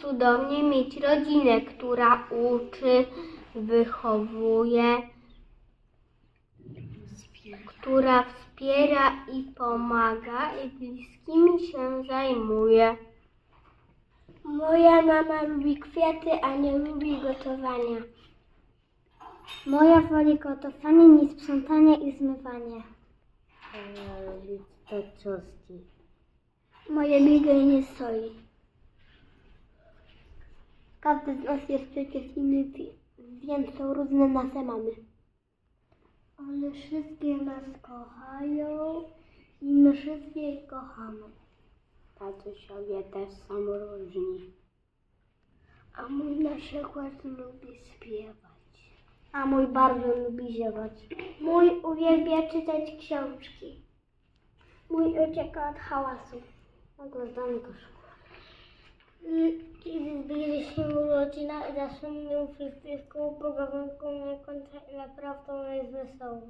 cudownie mieć rodzinę, która uczy, wychowuje, która wspiera i pomaga i bliskimi się zajmuje. Moja mama lubi kwiaty, a nie lubi gotowania. Moja woli gotowanie niż sprzątanie i zmywanie. Ja lubię tacioski. Moje bieganie soli. Każdy z nas jest przecież inny, więc są różne nasze mamy. Ale wszystkie nas kochają i my wszystkie ich kochamy. Tatusiowie też są różni. A mój na przykład lubi śpiewać. A mój bardzo lubi ziewać. Mój uwielbia czytać książki. Mój ucieka od hałasu. Oglądanko Kiedy zbliży się urodzina i zasłonią wszystką pogawędką na końcu i naprawdę jest wesoło.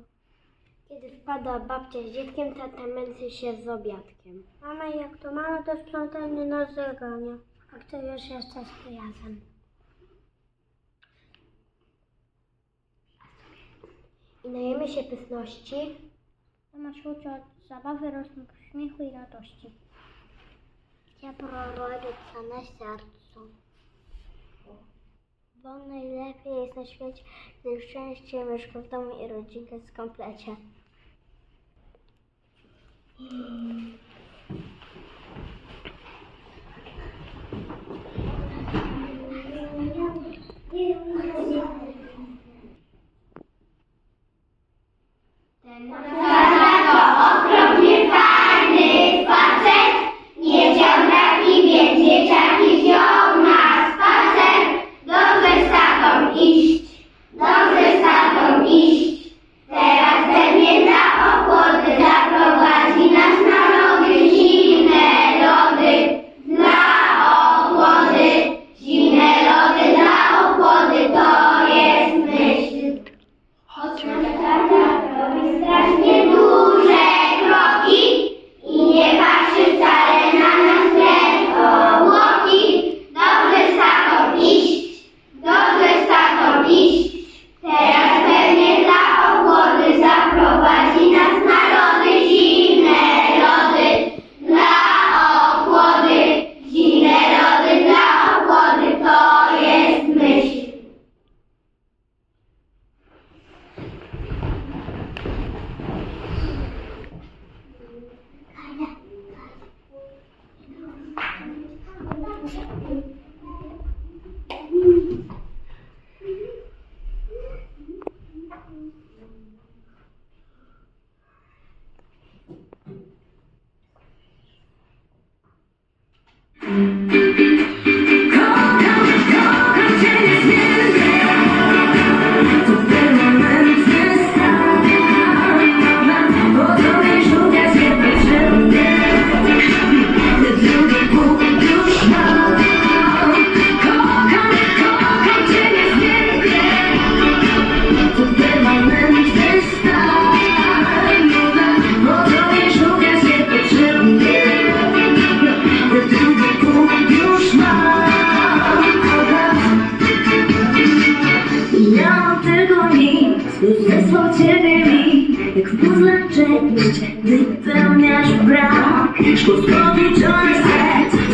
Kiedy wpada babcia z dzieckiem, tata męczy się z obiadkiem. Mama jak to mama to sprzątanie na zegania. A kto już jeszcze z przyjazem? I najemy się pyszności. Zamiast uciec od zabawy rosną w śmiechu i radości. Ciepło rodzi na sercu. Bo najlepiej jest na świecie, gdy szczęście mieszka w domu i rodzinka jest w komplecie. Miałam ciebie mi Jak puzzle część wypełniasz brak. Podliczony set,